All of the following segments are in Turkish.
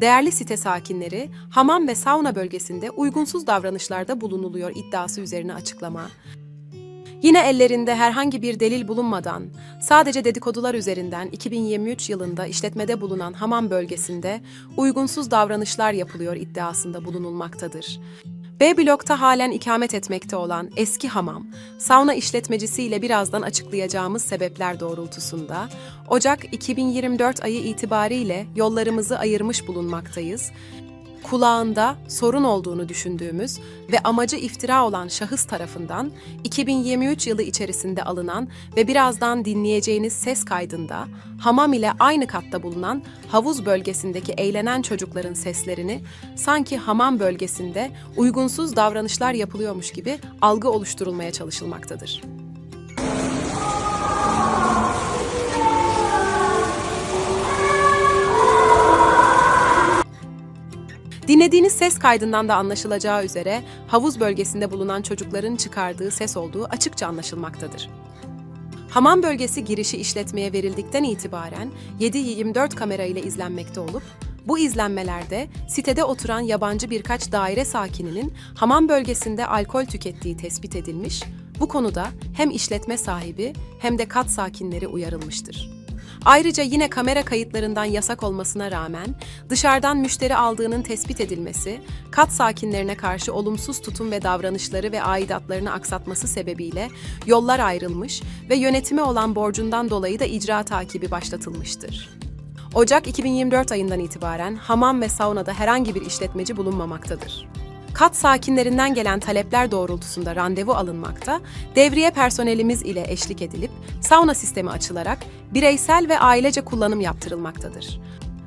değerli site sakinleri hamam ve sauna bölgesinde uygunsuz davranışlarda bulunuluyor iddiası üzerine açıklama. Yine ellerinde herhangi bir delil bulunmadan, sadece dedikodular üzerinden 2023 yılında işletmede bulunan hamam bölgesinde uygunsuz davranışlar yapılıyor iddiasında bulunulmaktadır. B blokta halen ikamet etmekte olan eski hamam, sauna işletmecisiyle birazdan açıklayacağımız sebepler doğrultusunda Ocak 2024 ayı itibariyle yollarımızı ayırmış bulunmaktayız kulağında sorun olduğunu düşündüğümüz ve amacı iftira olan şahıs tarafından 2023 yılı içerisinde alınan ve birazdan dinleyeceğiniz ses kaydında hamam ile aynı katta bulunan havuz bölgesindeki eğlenen çocukların seslerini sanki hamam bölgesinde uygunsuz davranışlar yapılıyormuş gibi algı oluşturulmaya çalışılmaktadır. Dinlediğiniz ses kaydından da anlaşılacağı üzere havuz bölgesinde bulunan çocukların çıkardığı ses olduğu açıkça anlaşılmaktadır. Hamam bölgesi girişi işletmeye verildikten itibaren 7-24 kamera ile izlenmekte olup, bu izlenmelerde sitede oturan yabancı birkaç daire sakininin hamam bölgesinde alkol tükettiği tespit edilmiş, bu konuda hem işletme sahibi hem de kat sakinleri uyarılmıştır. Ayrıca yine kamera kayıtlarından yasak olmasına rağmen dışarıdan müşteri aldığının tespit edilmesi, kat sakinlerine karşı olumsuz tutum ve davranışları ve aidatlarını aksatması sebebiyle yollar ayrılmış ve yönetime olan borcundan dolayı da icra takibi başlatılmıştır. Ocak 2024 ayından itibaren hamam ve saunada herhangi bir işletmeci bulunmamaktadır. Kat sakinlerinden gelen talepler doğrultusunda randevu alınmakta, devriye personelimiz ile eşlik edilip sauna sistemi açılarak bireysel ve ailece kullanım yaptırılmaktadır.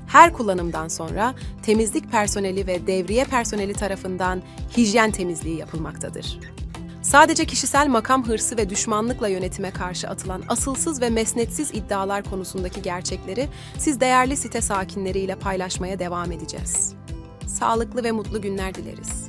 Her kullanımdan sonra temizlik personeli ve devriye personeli tarafından hijyen temizliği yapılmaktadır. Sadece kişisel makam hırsı ve düşmanlıkla yönetime karşı atılan asılsız ve mesnetsiz iddialar konusundaki gerçekleri siz değerli site sakinleriyle paylaşmaya devam edeceğiz. Sağlıklı ve mutlu günler dileriz.